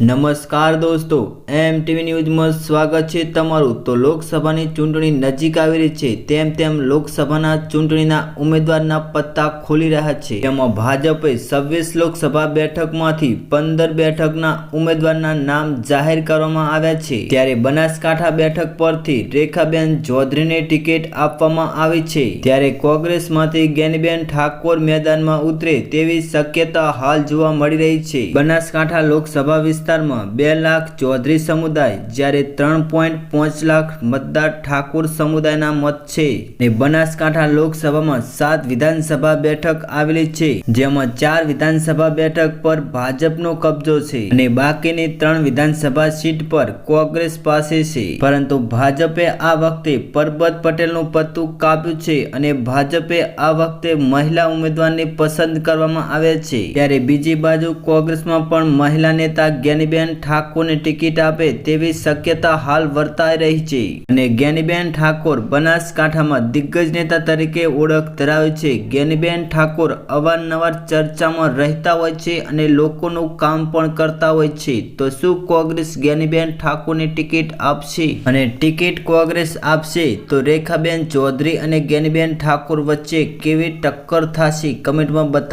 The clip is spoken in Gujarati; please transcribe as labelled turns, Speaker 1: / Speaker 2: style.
Speaker 1: નમસ્કાર દોસ્તો એમ ટીવી ન્યૂઝમાં સ્વાગત છે તમારું. તો લોકસભાની ચૂંટણી નજીક આવી રહી છે. તેમ તેમ લોકસભાના ચૂંટણીના ઉમેદવારના પત્તા ખોલી રહ્યા છે. તેમાં ભાજપે છવ્વીસ લોકસભા બેઠકમાંથી પંદર બેઠકના ઉમેદવારના નામ જાહેર કરવામાં આવ્યા છે. ત્યારે બનાસકાંઠા બેઠક પરથી રેખાબેન ચૌધરીને ટિકિટ આપવામાં આવી છે. ત્યારે કોંગ્રેસમાંથી ગેનીબેન ઠાકોર મેદાનમાં ઉતરે તેવી શક્યતા હાલ જોવા મળી રહી છે. બનાસકાંઠા લોકસભા વિસ્તારમાં બે લાખ ચૌધરી સમુદાય, જ્યારે ત્રણ પોઈન્ટ પાંચ લાખ મતદાર ઠાકોર સમુદાયના મત છે. ને બનાસકાંઠા લોકસભામાં સાત વિધાનસભા બેઠક આવેલી છે, જેમાં ચાર વિધાનસભા બેઠક પર ભાજપનો કબજો છે અને બાકીની ત્રણ વિધાનસભા સીટ પર કોંગ્રેસ પાસે છે. પરંતુ ભાજપે આ વખતે પરબત પટેલનું પત્તું કાપ્યું છે અને ભાજપે આ વખતે મહિલા ઉમેદવારને પસંદ કરવામાં આવે છે. ત્યારે બીજી બાજુ કોંગ્રેસમાં પણ મહિલા નેતા જ્ઞાનીબેન ઠાકોરને ટિકિટ આપે તેવી શક્યતા હાલ વર્તાઈ રહી છે. અને જ્ઞાનીબેન ઠાકોર બનાસકાંઠામાં દિગ્ગજ નેતા તરીકે ઓળખ ધરાવે છે. જ્ઞાનીબેન ઠાકોર અવારનવાર ચર્ચામાં રહેતા હોય છે અને લોકોનું કામ પણ કરતા હોય છે. તો શું કોંગ્રેસ જ્ઞાનીબેન ઠાકોરને ટિકિટ આપશે? અને ટિકિટ કોંગ્રેસ આપશે? તો રેખાબેન ચૌધરી અને જ્ઞાનીબેન ઠાકોર વચ્ચે કેવી ટક્કર થશે? કમેન્ટમાં બતાવો.